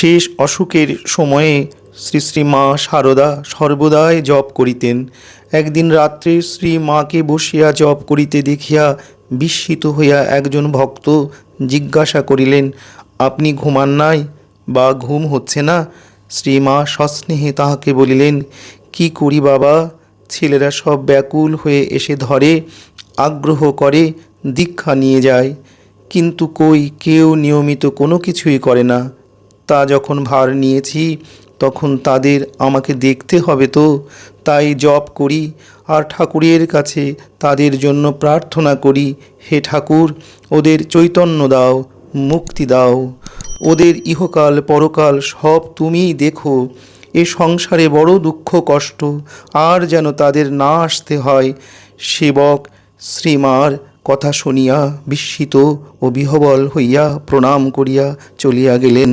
শেষ অসুখের সময়ে শ্রী শ্রী মা সারদা সর্বদাই জপ করিতেন। একদিন রাত্রে শ্রী মাকে বসিয়া জপ করিতে দেখিয়া বিস্মিত হইয়া একজন ভক্ত জিজ্ঞাসা করিলেন, আপনি ঘুমান নাই বা ঘুম হচ্ছে না? শ্রীমা সস্নেহে তাহাকে বলিলেন, কি করি বাবা? ছেলেরা সব ব্যাকুল হয়ে এসে ধরে, আগ্রহ করে, দীক্ষা নিয়ে যায়। কিন্তু কই কেউ নিয়মিত কোনো কিছুই করে না। তা যখন ভার নিয়েছি, তখন তাদের আমাকে দেখতে হবে তো। তাই জপ করি আর ঠাকুরের কাছে তাদের জন্য প্রার্থনা করি, হে ঠাকুর, ওদের চৈতন্য দাও, মুক্তি দাও। ওদের ইহকাল পরকাল সব তুমিই দেখো। এ সংসারে বড় দুঃখ, কষ্ট, আর যেন তাদের না আসতে হয়। সেবক শ্রীমার কথা শুনিয়া বিস্মিত ও বিহবল হইয়া প্রণাম করিয়া চলিয়া গেলেন।